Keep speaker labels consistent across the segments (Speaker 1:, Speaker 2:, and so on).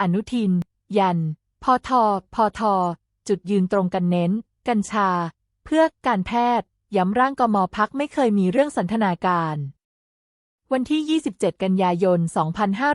Speaker 1: อนุทิน ยัน พอทอพอทอจุดยืนตรงกันเน้น กัญชา เพื่อการแพทย์ ย้ำร่างกมพักไม่เคยมีเรื่องสันทนาการ วันที่ 27 กันยายน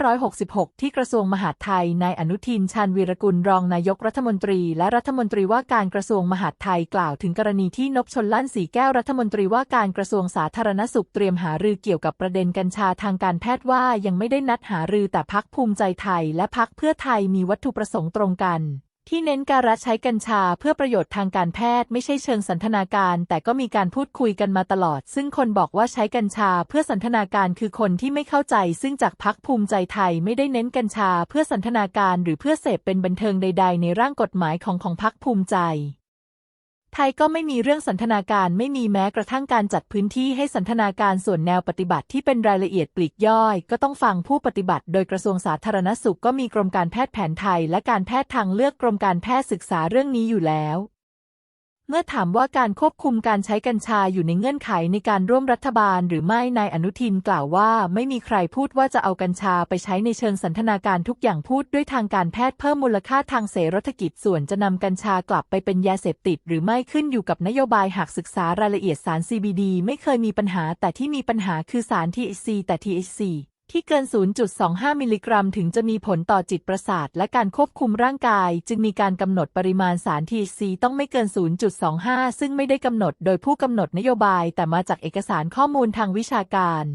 Speaker 1: 2566 ที่กระทรวงมหาดไทย นายอนุทิน ชาญวีรกุล รองนายกรัฐมนตรี และรัฐมนตรีว่าการกระทรวงมหาดไทยกล่าวถึงกรณีที่นพชลลั่นสีแก้วรัฐมนตรีว่าการกระทรวงสาธารณสุขเตรียมหารือเกี่ยวกับประเด็นกัญชาทางการแพทย์ว่ายังไม่ได้นัดหารือแต่พักภูมิใจไทย และพักเพื่อไทยมีวัตถุประสงค์ตรงกัน ที่เน้นการรัฐใช้กัญชาเพื่อประโยชน์ทางการแพทย์ไม่ใช่เชิงสันทนาการ แต่ก็มีการพูดคุยกันมาตลอด ซึ่งคนบอกว่าใช้กัญชาเพื่อสันทนาการคือคนที่ไม่เข้าใจ ซึ่งจากพักภูมิใจไทยไม่ได้เน้นกัญชาเพื่อสันทนาการหรือเพื่อเสพเป็นบันเทิงใด ๆ ในร่างกฎหมายของของพักภูมิใจ ไทยก็ไม่มีเรื่องสันทนาการไม่มีแม้กระทั่งการจัดพื้นที่ให้สันทนาการส่วนแนวปฏิบัติที่เป็นรายละเอียดปลีกย่อย ก็ต้องฟังผู้ปฏิบัติ โดยกระทรวงสาธารณสุขก็มีกรมการแพทย์แผนไทย และการแพทย์ทางเลือกกรมการแพทย์ศึกษาเรื่องนี้อยู่แล้ว เมื่อถามว่าการควบคุมการใช้กัญชาอยู่ในเงื่อนไขในการร่วมรัฐบาลหรือไม่ นายอนุทินกล่าวว่าไม่มีใครพูดว่าจะเอากัญชาไปใช้ในเชิงสันทนาการทุกอย่างพูดด้วยทางการแพทย์เพิ่มมูลค่าทางเสรษฐกิจส่วนจะนำกัญชากลับไปเป็นยาเสพติด หรือไม่ขึ้นอยู่กับนโยบายหากศึกษารายละเอียดสาร CBD ไม่เคยมีปัญหา แต่ที่มีปัญหาคือสาร THC แต่ THC ที่เกิน 0.25 มิลลิกรัม ถึงจะมีผลต่อจิตประสาท และการควบคุมร่างกาย จึงมีการกำหนดปริมาณสาร THC ต้องไม่เกิน 0.25 ซึ่งไม่ได้กำหนดโดยผู้กำหนดนโยบาย แต่มาจากเอกสารข้อมูลทางวิชาการ